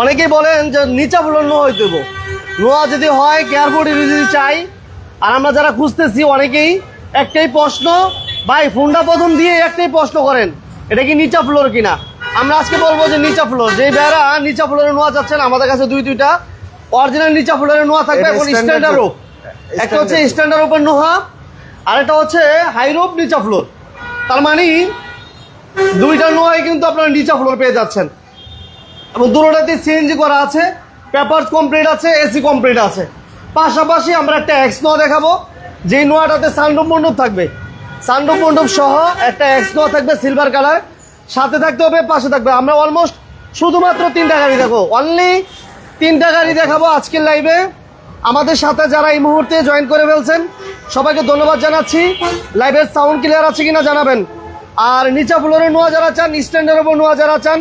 অনেকেই বলেন যে নিচা ফুলের নোয়া হইব। নোয়া যদি হয় কেয়ারফুল যদি চাই আর আমরা যারা খুঁজতেছি অনেকেই একটাই প্রশ্ন ভাই ফোনটা প্রথম দিয়ে একটাই প্রশ্ন করেন এটা কি নিচা ফ্লোর কিনা? আমরা আজকে বলব যে নিচা ফ্লোর যে বেড়া নিচা ফ্লোরের নোয়া চাচ্ছেন আমাদের কাছে দুই দুইটা। অরিজিনাল নিচা ফ্লোরের নোয়া থাকবে এখন স্ট্যান্ডার্ড রূপ। একটা হচ্ছে স্ট্যান্ডার্ড উপর নোহা আর একটা হচ্ছে হাই রোপ নিচা ফ্লোর তার মানে দুইটা নোয়াই কিন্তু আপনারা নিচা ফ্লোর পেয়ে যাচ্ছেন। এবং দুটোটাতে সিএনজি করা আছে পেপারস কমপ্লিট আছে এসি কমপ্লিট আছে। পাশাপাশি আমরা একটা এক্স নোয়া দেখাবো, যেই নোয়াটাতে সানরুফ মণ্ডপ থাকবে। সানরুফ মণ্ডপ সহ একটা এক্স নোয়া থাকবে সিলভার কালার সাথে থাকতে হবে, পাশে থাকবে। আমরা অলমোস্ট শুধুমাত্র তিনটা গাড়ি দেখো অনলি তিনটা গাড়ি দেখাবো আজকের লাইভে আমাদের সাথে যারা এই মুহূর্তে জয়েন করে ফেলছেন, সবাইকে ধন্যবাদ জানাচ্ছি। লাইভের সাউন্ড ক্লিয়ার আছে কিনা জানাবেন। আর নিচা ফ্লোরে নোয়া যারা চান স্ট্যান্ডের ওপর নোয়া যারা চান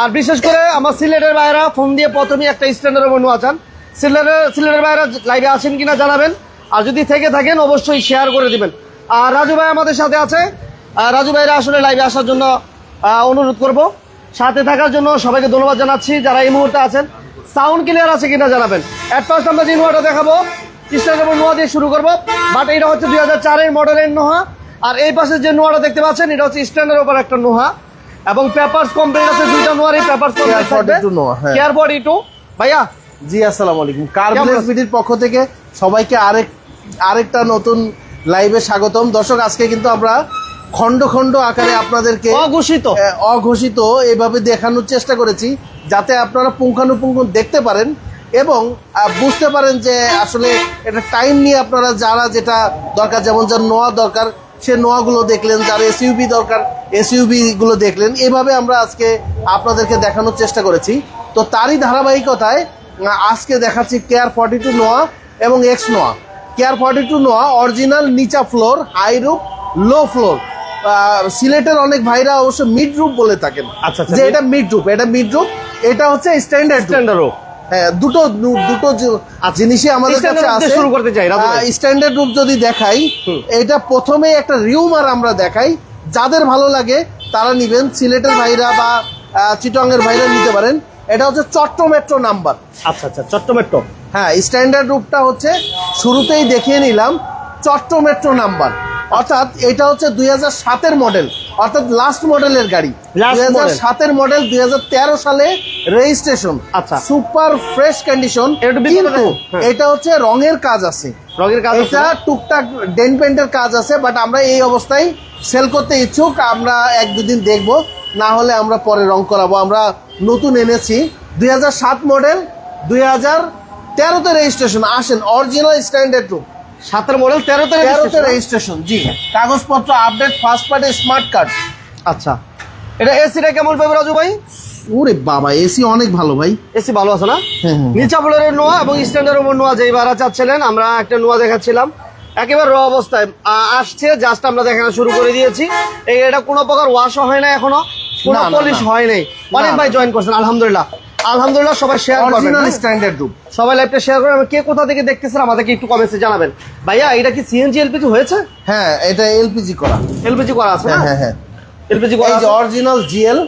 আর বিশেষ করে আমার সিলেটের বাইরা ফোন দিয়ে প্রথমেই একটা স্ট্যান্ডার্ড নোয়া চান সিলেটের সিলেটের বাইরা লাইভে আছেন কিনা জানাবেন। আর যদি থেকে থাকেন, অবশ্যই শেয়ার করে দিবেন। আর রাজু ভাই আমাদের সাথে আছে। রাজু ভাইরা আসলে লাইভে আসার জন্য অনুরোধ করব। সাথে থাকার জন্য সবাইকে ধন্যবাদ জানাচ্ছি যারা এই মুহূর্তে আছেন। সাউন্ড ক্লিয়ার আছে কিনা জানাবেন। অ্যাট ফার্স্ট আমরা যে নোয়াটা দেখাবো, স্ট্যান্ডার্ড ওপর নোয়া দিয়ে শুরু করব। বাট এটা হচ্ছে দুই হাজার চারের মডেলের নোহা। আর এই পাশে যে নোয়াটা দেখতে পাচ্ছেন, এটা হচ্ছে স্ট্যান্ডার্ড ওপর একটা নোহা। এবং পেপারস কমপ্লিট আছে দুইটা নোয়ারই পেপারস কমপ্লিট থাকবে। 42 নোয়া, হ্যাঁ। কেয়ার বডি টু ভাইয়া? জি আসসালামু আলাইকুম কার কেমন বিডির পক্ষ থেকে সবাইকে আরেক আরেকটা নতুন লাইভে স্বাগতম। দর্শক আজকে কিন্তু আমরা খণ্ড খণ্ড আকারে আপনাদেরকে অঘোষিত। অঘোষিত এভাবে দেখানোর চেষ্টা করেছি যাতে আপনারা পুঙ্খানুপুঙ্খ দেখতে পারেন এবং বুঝতে পারেন যে আসলে এটা টাইম নিয়ে আপনারা যারা যেটা দরকার যেমন যার নোয়া দরকার সে নোয়াগুলো দেখলেন যার এসইউবি দরকার এসইউবি গুলো দেখলেন। এভাবে আমরা আজকে আপনাদেরকে দেখানোর চেষ্টা করেছি। তো তারই ধারাবাহিকতায় আজকে দেখাচ্ছি কেয়ার ফর্টি টু নোয়া এবং X Noah KR forty two Noah original নিচা floor high roof low floor সিলেটের অনেক ভাইরা অবশ্য মিড রুপ বলে থাকেন। আচ্ছা, আচ্ছা, যে এটা মিড রুপ এটা মিড রুপ এটা হচ্ছে স্ট্যান্ডার্ড স্ট্যান্ডার্ড হ্যাঁ দুটো দুটো জিনিসই আমাদের কাছে আছে। শুরু করতে চাই, স্ট্যান্ডার্ড রূপ যদি দেখাই এটা প্রথমে একটা রিউমার আমরা দেখাই। যাদের ভালো লাগে তারা নিবেন। সিলেটের ভাইরা বা চিটংয়ের ভাইরা নিতে পারেন। এটা হচ্ছে চট্ট মেট্রো নাম্বার। আচ্ছা আচ্ছা চট্টমেট্টো হ্যাঁ স্ট্যান্ডার্ড রূপটা হচ্ছে শুরুতেই দেখিয়ে নিলাম চট্ট মেট্রো নাম্বার। অর্থাৎ এটা হচ্ছে দুই হাজার সাতের মডেল অর্থাৎ লাস্ট মডেলের গাড়ি। দুই হাজার সাতের মডেল দুই হাজার তেরো সালে রেজিস্ট্রেশন আচ্ছা। সুপার ফ্রেশ কন্ডিশন কিন্তু হ্যাঁ। এটা হচ্ছে রঙের কাজ আছে। রঙের কাজ এটা টুকটাক ডেন পেন্টের কাজ আছে বাট আমরা এই অবস্থায় সেল করতে ইচ্ছুক আমরা এক দুদিন দেখব। না হলে আমরা পরে রং করাবো। আমরা নতুন এনেছি দুই মডেল দুই হাজার তেরোতে রেজিস্ট্রেশন আসেন অরিজিনাল স্ট্যান্ডার্ড রুম সাতের মডেল তেরোতে তেরোতে রেজিস্ট্রেশন জি। কাগজপত্র update first party smart card আচ্ছা। এটা এসিটা কেমন পাবে রাজু ভাই? ওরে বাবা এসি অনেক ভালো ভাই। এসি ভালো আছে না? হ্যাঁ, হ্যাঁ। নিচা ফ্লোরের নোয়া এবং স্ট্যান্ডার্ড নোয়া যেই ভাড়া চাচ্ছিলেন আমরা একটা নোয়া দেখাচ্ছিলাম। একেবারে র অবস্থায়। আসছে জাস্ট আমরা দেখানো শুরু করে দিয়েছি। এটা কোনো প্রকার ওয়াশও হয় না এখনও। কোনো পলিশ হয় নাই। অনেক ভাই জয়েন করছেন আলহামদুলিল্লাহ। আলহামদুলিল্লাহ সবাই শেয়ার করবেন হ্যাঁ? স্ট্যান্ডার্ড রুম সবাই লাইভটা শেয়ার করবেন। কে কোথা থেকে দেখতেছেন আমাদেরকে একটু কমেন্টসে জানাবেন। ভাইয়া এটা কি সিএনজি এলপিজি হয়েছে? হ্যাঁ এটা এলপিজি করা। এলপিজি করা আছে হ্যাঁ হ্যাঁ হ্যাঁ। এলপিজি করা এই যে আছে? অরিজিনাল জিএল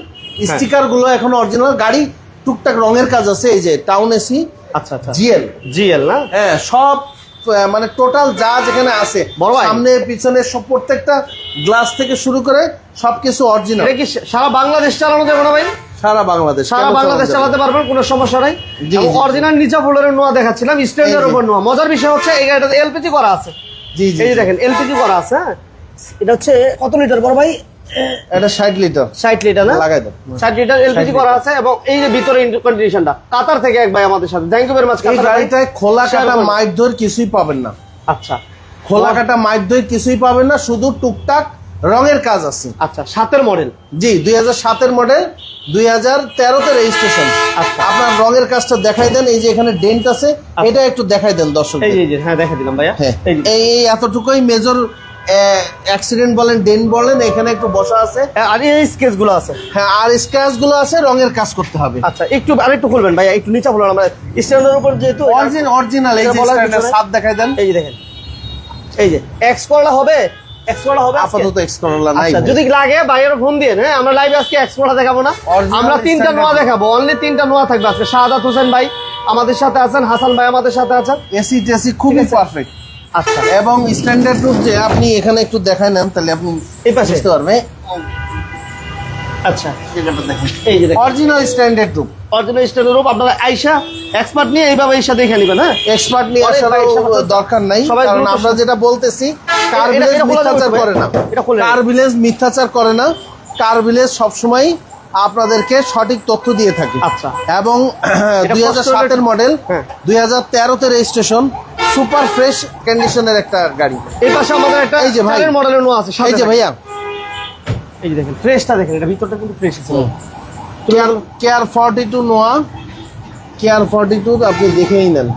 স্টিকারগুলো এখন অরিজিনাল গাড়ি টুকটাক রঙের কাজ আছে এই যে টাউন এসি আচ্ছা আচ্ছা। জিএল জিএল না? হ্যাঁ সব মানে টোটাল যা যেখানে আছে বড় ভাই। সামনে পিছনে সব প্রত্যেকটা গ্লাস থেকে শুরু করে সবকিছু অরিজিনাল কি সারা বাংলাদেশ চালানো যাবে না ভাই? সারা বাংলাদেশ সারা বাংলাদেশ চালাতে পারবেন কোনো সমস্যা নাই। অরিজিনাল নিচা ফ্লোরের নোয়া দেখাচ্ছিলাম স্ট্যান্ডের এই উপর নোয়া। মজার বিষয় হচ্ছে এই গাড়িটাতে এলপিজি করা আছে। জি জি দেখেন এলপিজি করা আছে হ্যাঁ? এটা হচ্ছে কত লিটার বড় ভাই? এটা লিটার। ষাট লিটার না? লাগাই দাও। ষাট লিটার এলপিজি করা আছে এবং এই যে ভিতরে কন্ডিশনটা কাতার থেকে এক ভাই আমাদের সাথে। থ্যাংক ইউ ভেরি মাচ এই গাড়িটায় খোলা কাটা মাইপ ধর কিছুই পাবেন না। আচ্ছা। খোলা কাটা ধর কিছুই পাবেন না শুধু টুকটাক রঙের কাজ আছে। আচ্ছা সাতের মডেল জি দুই হাজার সাতের মডেল দুই হাজার তেরোতে রেজিস্ট্রেশন আচ্ছা। আপনার রঙের কাজটা দেখাই দেন এই যে এখানে ডেন্ট আছে এটা একটু দেখাই দেন দর্শক এই যে হ্যাঁ দেখা দিলাম ভাইয়া। হ্যাঁ এই এতটুকুই মেজর অ্যাক্সিডেন্ট বলেন ডেন্ট বলেন এখানে একটু বসা আছে। হ্যাঁ, আর এই স্কেচগুলো আছে। হ্যাঁ আরগুলো আছে রঙের কাজ করতে হবে। আচ্ছা একটু আরেকটু খুলবেন ভাইয়া একটু নিচা বলুন আমরা। স্ট্যান্ডের উপর যেহেতু অরিজিনাল অরিজিনাল এই যে। সাপ দেখাই দেন। এই যে দেখেন। এই যে এক্স করলে হবে? আপাতত নাই আচ্ছা যদি লাগে বাইরের ফোন দিয়ে হ্যাঁ আমরা লাইভে আজকে এক্সপ্লোরা দেখাবো না। আমরা তিনটা নোয়া দেখাবো। অনলি তিনটা নোয়া থাকবে আজকে। শাহাদাত হোসেন ভাই আমাদের সাথে আছেন হাসান ভাই আমাদের সাথে আছেন। এসি টেসি খুবই পারফেক্ট আচ্ছা। এবং স্ট্যান্ডার্ড রূপ যে আপনি এখানে একটু দেখায় নেন তাহলে আপনি এই পাশে? বুঝতে আচ্ছা। এই যে অরিজিনাল স্ট্যান্ডার্ড রূপ অরিজিনাল স্টাইলের রূপ আপনারা আইসা এক্সপার্ট নিয়ে এইভাবে আইসা দেখে নেবেন হ্যাঁ? এক্সপার্ট নিয়ে আসার দরকার নাই কারণ আমরা যেটা বলতেছি কার ভিলেজ মিথ্যাচার করে না। কার ভিলেজ মিথ্যাচার করে না। কার ভিলেজ সবসময় আপনাদেরকে সঠিক তথ্য দিয়ে থাকে। আচ্ছা। এবং দুই হাজার সাতের মডেল হ্যাঁ। দুই হাজার তেরোতে রেজিস্ট্রেশন সুপার ফ্রেশ কন্ডিশনের একটা গাড়ি। এই পাশে আমাদের একটা এই যে ভাই। মডেলের নোয়া আছে এই যে ভাইয়া। এই যে দেখেন ফ্রেশটা দেখেন এটা ভিতরটা কিন্তু ফ্রেশ আছে। KR KR forty two Noah KR forty two আপনি দেখেই নেন।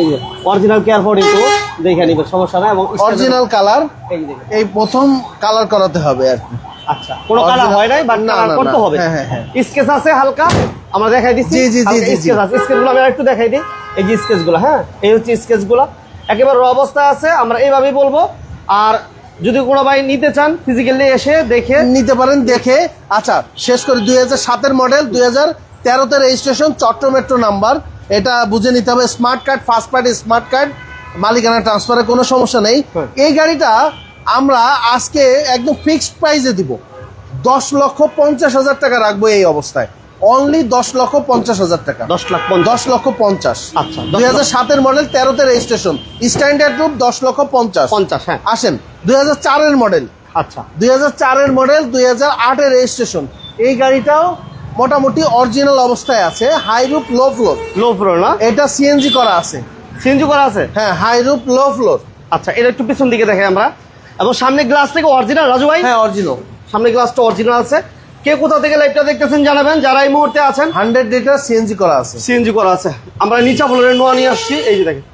এই যে অরিজিনাল কেয়ার ফর ইন্টু দেখে নিবেন সমস্যা নাই এবং অরিজিনাল কালার এই দেখেন। এই প্রথম কালার করাতে হবে আর কি। আচ্ছা কোনো কালার হয় নাই বাট না, কালার করতে হবে। হ্যাঁ, হ্যাঁ, হ্যাঁ। স্কেচ আছে হালকা আমরা দেখাই দিচ্ছি। জি, জি, জি, জি, জি। স্কেচ আছে। স্কেচগুলো আমি একটু দেখাই দিই। এই যে স্কেচগুলো হ্যাঁ? এই হচ্ছে স্কেচগুলো একেবারে অবস্থায় আছে আমরা এইভাবেই বলব। আর যদি কোনো ভাই নিতে চান ফিজিক্যালি এসে দেখে নিতে পারেন দেখে। আচ্ছা শেষ করে দুই হাজার সাতের মডেল দুই হাজার তেরোতে রেজিস্ট্রেশন চট্ট মেট্রো নাম্বার এটা বুঝে নিতে হবে smart card first party smart card মালিকানা ট্রান্সফারে কোনো সমস্যা নেই। হ্যাঁ। এই গাড়িটা আমরা আজকে একদম ফিক্সড প্রাইসে দিব। দশ লক্ষ পঞ্চাশ হাজার টাকা রাখব এই অবস্থায়। অনলি দশ লক্ষ পঞ্চাশ হাজার টাকা। দশ লাখ দশ লক্ষ পঞ্চাশ। আচ্ছা, দুই হাজার সাতের মডেল তেরোতে রেজিস্ট্রেশন স্ট্যান্ডার্ড গ্রুপ দশ লক্ষ পঞ্চাশ। পঞ্চাশ হ্যাঁ। আসেন দুই হাজার চারের মডেল আচ্ছা। দুই হাজার চারের মডেল দুই হাজার আটের রেজিস্ট্রেশন এই গাড়িটাও মোটামুটি অরিজিনাল অবস্থায় আছে হাই রুপ লো ফ্লোর লো ফ্লোর না? এটা সিএনজি করা আছে। সিএনজি করা আছে? হ্যাঁ হাই রুপ লো ফ্লোর আচ্ছা এটা একটু পিছন দিকে দেখাই আমরা। এবং সামনে গ্লাস থেকে অরিজিনাল রাজু ভাই? হ্যাঁ অরিজিনাল সামনে গ্লাসটা অরিজিনাল আছে। কে কোথা থেকে লাইভটা দেখতেছেন জানাবেন। যারা এই মুহূর্তে আছেন হান্ড্রেড লিটার সিএনজি করা আছে। সিএনজি করা আছে। আমরা নিচা ফ্লোরের নোয়া নিয়ে আসছি। এই যে দেখেন।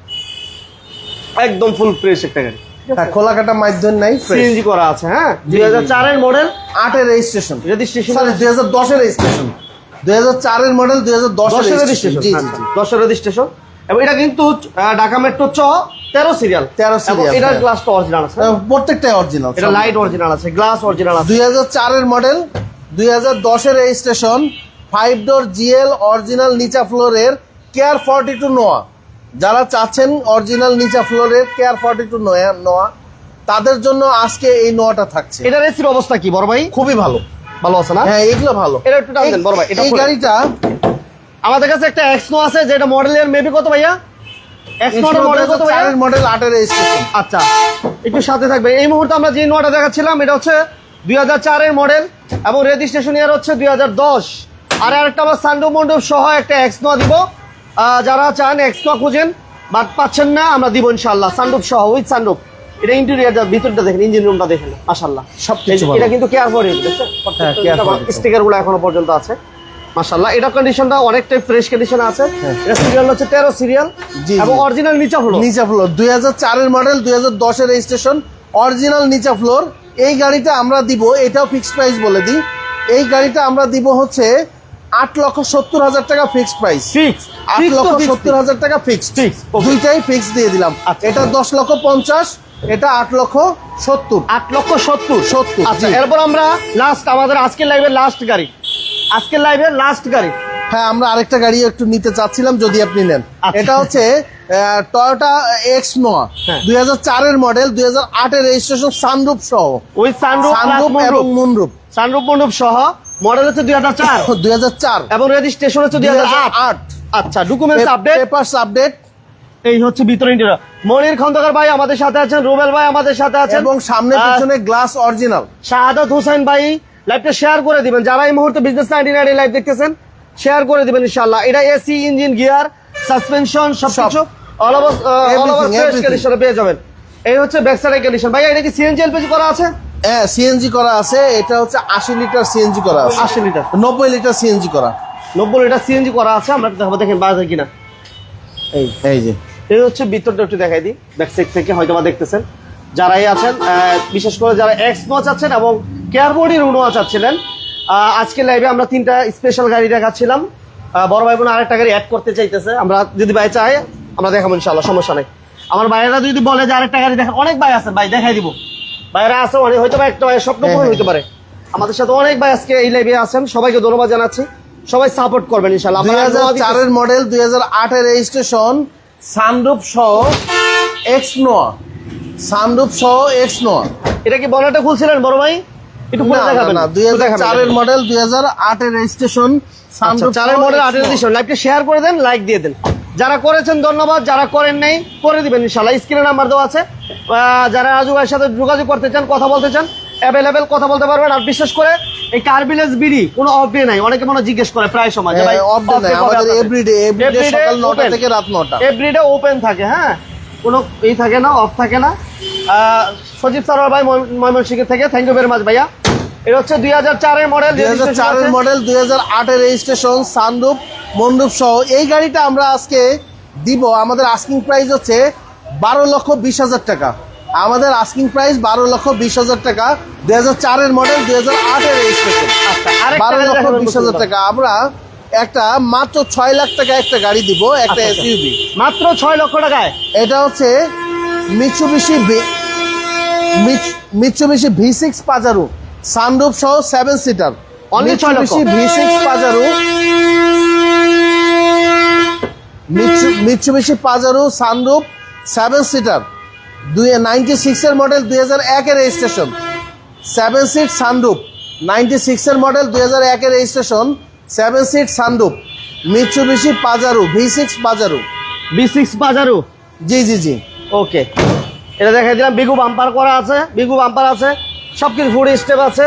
একদম ফুল ফ্রেশ একটা গাড়ি। হ্যাঁ খোলা কাটা মাধ্যম নাই সিএনজি করা আছে হ্যাঁ? দুই হাজার চারের মডেল আটের রেজিস্ট্রেশন রেজিস্ট্রেশন দুই হাজার দশের রেজিস্ট্রেশন দুই হাজার চারের মডেল দুই হাজার দশের দশের রেজিস্ট্রেশন রেজিস্ট্রেশন জি জি জি। দশের রেজিস্ট্রেশন এবং এটা কিন্তু আহ, ঢাকা মেট্রো চ তেরো সিরিয়াল 13 serial, এটার হ্যাঁ। গ্লাসটা অরিজিনাল আছে। প্রত্যেকটাই অরিজিনাল এটা লাইট অরিজিনাল আছে গ্লাস অরিজিনাল আছে। দুই হাজার চারের মডেল দুই হাজার দশের registration five door GL original নিচা ফ্লোরের কেয়ার ফর্টি টু নোয়া যারা চাচ্ছেন অরিজিনাল নিচা ফ্লোরের KR forty two Noah Noah তাদের জন্য আজকে এই নোয়াটা থাকছে। এটার এসির অবস্থা কি বড় ভাই? খুবই ভালো। ভালো আছে না? হ্যাঁ এগুলো ভালো। এটা একটু টান দেন, বড় ভাই, এটা এই গাড়িটা আমাদের কাছে একটা এক্সনো আছে যেটা মডেলের মেবি কত ভাইয়া? মডেল আটের আচ্ছা একটু সাথে থাকবে। এই মুহূর্তে আমরা যে নোয়াটা দেখাচ্ছিলাম এটা হচ্ছে দুই হাজার চারের মডেল এবং রেজিস্ট্রেশন ইয়ার হচ্ছে দুই হাজার দশ। আর আরেকটা আমরা সান্ডু মন্ডপ সহ একটা এক্স নোয়া দিব যারা চান এক্স নোয়া খুঁজেন বাট পাচ্ছেন না আমরা দিব ইনশাল্লাহ সান্ডুপ সহ উইথ সান্ডুপ। এটা ইন্টেরিয়ার ভিতরটা দেখেন ইঞ্জিন রুমটা দেখেন মাশাল্লাহ ভালো। এটা কিন্তু কেয়ার ফর হ্যাঁ, care for it। স্টিকারগুলো এখনও পর্যন্ত আছে। মাশাল্লাহ এটা কন্ডিশনটা অনেকটাই ফ্রেশ কন্ডিশন আছে। এটা সিরিয়াল হচ্ছে তেরো সিরিয়াল হ্যাঁ। জি, এবং অরিজিনাল নিচা ফ্লোর নিচা ফ্লোর দুই হাজার চারের মডেল দুই হাজার দশের রেজিস্ট্রেশন অরিজিনাল নিচা ফ্লোর এই গাড়িটা আমরা দিব এটাও ফিক্সড প্রাইস বলে দিই এই গাড়িটা আমরা দিব হচ্ছে আট লক্ষ সত্তর হাজার টাকা ফিক্সড প্রাইস ফিক্স আট লক্ষ সত্তর হাজার টাকা ফিক্সড. দুইটাই ফিক্স দিয়ে দিলাম। আচ্ছা। এটা দশ লক্ষ পঞ্চাশ এটা আট লক্ষ সত্তর। আট লক্ষ সত্তর? 70, আচ্ছা এরপর আমরা লাস্ট আমাদের আজকের লাইভের লাস্ট গাড়ি। আজকের লাইভের লাস্ট গাড়ি। হ্যাঁ আমরা আরেকটা গাড়ি একটু নিতে চাচ্ছিলাম যদি আপনি নেন। আচ্ছা। এটা হচ্ছে টয়োটা এক্স নোয়া হ্যাঁ। দুই হাজার চারের মডেল দুই হাজার আটের রেজিস্ট্রেশন সানরুপ সহ। ওই সানরুপ এবং মুনরুপ মন্ডপ সহ মডেল হচ্ছে দুই হাজার চার। দুই হাজার চার। এবং রেজিস্ট্রেশন হচ্ছে দুই হাজার আট। আট। আচ্ছা ডকুমেন্টস আপডেট পেপার্স আপডেট এই হচ্ছে ভিতরে ইন্টেরিয়র মনির খন্দকার ভাই আমাদের সাথে আছেন রুবেল ভাই আমাদের সাথে আছেন। এবং সামনে পিছনে গ্লাস অরিজিনাল শাহাদাত হোসেন ভাই লাইভটা শেয়ার করে দিবেন। যারা এই মুহূর্তে বিজনেস নাইনটি নাইন লাইভ দেখতেছেন শেয়ার করে দিবেন ইনশাল্লাহ এটা এসি ইঞ্জিন গিয়ার সাসপেনশন সবকিছু all over all over fresh কন্ডিশনে পেয়ে যাবেন। এই হচ্ছে ব্যাক সাইড কন্ডিশন ভাই এটা কি সিএনজি এলপিজি করা আছে? হ্যাঁ সিএনজি করা আছে। এটা হচ্ছে আশি লিটার সিএনজি করা আছে। আশি লিটার। নব্বই লিটার সিএনজি করা। নব্বই লিটার সিএনজি করা আছে। আমরা দেখাবো দেখেন বাজার কিনা। এই। এই যে। এই হচ্ছে ভিতরটা একটু দেখাই দিই। ব্যাক সাইড থেকে হয়তো বা দেখতেছেন। যারাই আছেন বিশেষ করে যারা এক্স নোয়া চাচ্ছেন এবং কেয়ারবোর্ডের নোয়া চাচ্ছিলেন আজকে লাইভে আমরা তিনটা স্পেশাল গাড়ি দেখাচ্ছিলাম। বড় ভাই বোন আরেকটা গাড়ি অ্যাড করতে চাইতেছে। আমরা যদি ভাই চাই আমরা দেখাবো ইনশাল্লাহ সমস্যা নেই। আমার ভাইয়েরা যদি বলে যে আরেকটা গাড়ি দেখা অনেক ভাই আছে ভাই দেখাই দিব। ভাইয়েরা আছে অনেক হয়তো বা একটা ভাইয়ের স্বপ্ন হ্যাঁ, পূরণ হ্যাঁ। হইতে পারে। আমাদের সাথে অনেক ভাই আজকে এই লাইভে আছেন সবাইকে ধন্যবাদ জানাচ্ছি। সবাই সাপোর্ট করবেন ইনশাল্লাহ দিতেছি। চারের মডেল দুই হাজার আটের রেজিস্ট্রেশন সানরুপ সহ এক্স নোয়া সানরুপ সহ এক্স নোয়া এটা কি বনাটা খুলছিলেন বড় ভাই? একটু দেখাবেন। না, মডেল রেজিস্ট্রেশন আচ্ছা, চারের মডেল আটের এডিশন লাইভটা শেয়ার করে দেন লাইক দিয়ে দেন। যারা করেছেন ধন্যবাদ যারা করেন নাই করে দিবেন ইনশাল্লাহ স্ক্রিনে নাম্বার দেওয়া আছে। যারা রাজু ভাইয়ের সাথে যোগাযোগ করতে চান কথা বলতে চান অ্যাভেলেবেল কথা বলতে পারবেন। আর বিশেষ করে এই কার্বিলেজ বিডি কোনো অফ ডে নাই। অনেকে মনে হয় জিজ্ঞেস করে প্রায় সময় ভাই অফ ডে নাই আমাদের এভরিডে এভরিডে Everyday সকাল নটা থেকে রাত এভরিডে ওপেন থাকে হ্যাঁ? কোনো এই থাকে না অফ থাকে না। সজীব সারোয়ার ভাই ময়মনসিংহ থেকে। থ্যাংক ইউ ভেরি মাচ ভাইয়া। এটা হচ্ছে দুই হাজার চারের মডেল দুই হাজার চারের মডেল দুই হাজার আটের রেজিস্ট্রেশন সানরুপ মন্ডুপ সহ। এই গাড়িটা আমরা আজকে দিব। আমাদের আস্কিং প্রাইস হচ্ছে বারো লক্ষ বিশ হাজার টাকা। আমাদের আস্কিং প্রাইস বারো লক্ষ বিশ হাজার টাকা। দুই হাজার চারের মডেল দুই হাজার আটের রেজিস্ট্রেশন বারো লক্ষ বিশ হাজার টাকা। আমরা একটা মাত্র ছয় লাখ টাকা একটা গাড়ি দিব একটা আচ্ছা, আচ্ছা। এসইউবি মাত্র ছয় লক্ষ টাকায়? এটা হচ্ছে Mitsubishi Mitsubishi V six Pajero sunroof সহ সেভেন সিটার Only ছয় লক্ষ। V six Pajero Mitsubishi Pajero sunroof seven seater দুই নাইনটি সিক্সের মডেল দুই হাজার একের registration seven seat sunroof ninety সিক্সের মডেল দুই হাজার একের registration seven seat sunroof Mitsubishi Pajero V six Pajero. B six Pajero জি জি জি। ওকে। এটা দেখাই দিলাম বিগু বাম্পার করা আছে বিগু বাম্পার আছে সব কিছু ফুড স্টেপ আছে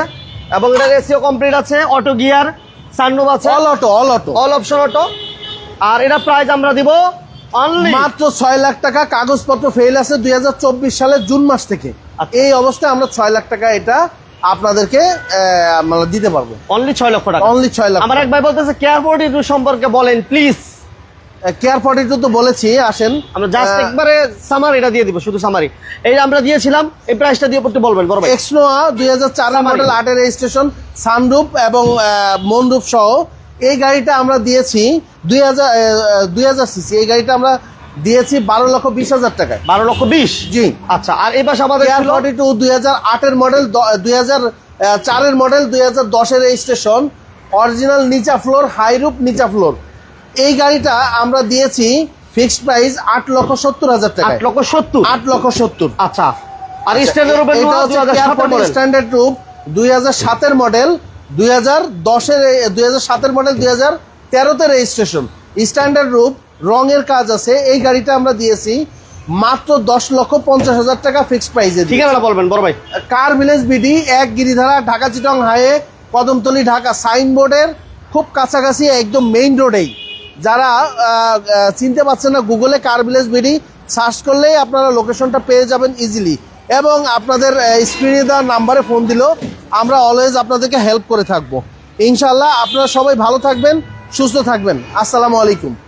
এবং এটা এসিও কমপ্লিট আছে অটো গিয়ার সানরুফ আছে। All auto all auto all option auto আর এটা প্রাইস আমরা দিব অনলি মাত্র ছয় লাখ টাকা কাগজপত্র ফেল আছে দুই হাজার চব্বিশ সালের জুন মাস থেকে। আচ্ছা। এই অবস্থায় আমরা ছয় লাখ টাকা এটা আপনাদেরকে আমরা দিতে পারব। অনলি ছয় লক্ষ টাকা। অনলি ছয় লাখ আমার এক ভাই বলতেছে কেয়ার ফোর্টি টু সম্পর্কে বলেন প্লিজ কেয়ার ফর্টি টু তো বলেছি আসেন। আমরা জাস্ট একবারে সামারি এটা দিয়ে দিব শুধু সামারি এই আমরা দিয়েছিলাম এই প্রাইসটা দিয়ে পড়তে বলবেন বড় এক্সনোয়া দুই হাজার চার। মডেল আটের রেজিস্ট্রেশন সানরুপ এবং মনরুপ সহ। এই গাড়িটা আমরা দিয়েছি দুই হাজার দুই হাজার সিসি এই গাড়িটা আমরা দিয়েছি বারো লক্ষ বিশ হাজার টাকায়। বারো লক্ষ বিশ? জি। আচ্ছা আর এবার আমাদের ফর্টি টু দুই হাজার আটের মডেল দুই হাজার চারের মডেল দুই হাজার দশের রেজিস্ট্রেশন অরিজিনাল নিচা ফ্লোর হাইরুপ নিচা ফ্লোর এই গাড়িটা আমরা দিয়েছি ফিক্সড প্রাইস আট লক্ষ সত্তর হাজার টাকা আট লক্ষ সত্তর? আট লক্ষ সত্তর। আচ্ছা আর স্ট্যান্ডার্ড হচ্ছে স্ট্যান্ডার্ড রুপ দুই হাজার সাতের মডেল দুই হাজার দশের দুই হাজার সাতের মডেল দুই হাজার তেরোতে রেজিস্ট্রেশন স্ট্যান্ডার্ড রুপ রঙের কাজ আছে। এই গাড়িটা আমরা দিয়েছি মাত্র দশ লক্ষ পঞ্চাশ হাজার টাকা ফিক্সড প্রাইসে ঠিকানাটা বলবেন বড় ভাই। কার ভিলেজ বিডি এক গিরিধারা ঢাকা চিটং হাইওয়ে কদমতলি ঢাকা। সাইনবোর্ডের খুব কাছাকাছি একদম মেইন রোডেই যারা চিনতে পারছেন না গুগলে কার ভিলেজ বিডি সার্চ করলেই আপনারা লোকেশনটা পেয়ে যাবেন ইজিলি এবং আপনাদের স্ক্রিনে দেওয়া নাম্বারে ফোন দিলেও আমরা অলওয়েজ আপনাদেরকে হেল্প করে থাকব। ইনশাল্লাহ আপনারা সবাই ভালো থাকবেন সুস্থ থাকবেন। আসসালামু আলাইকুম।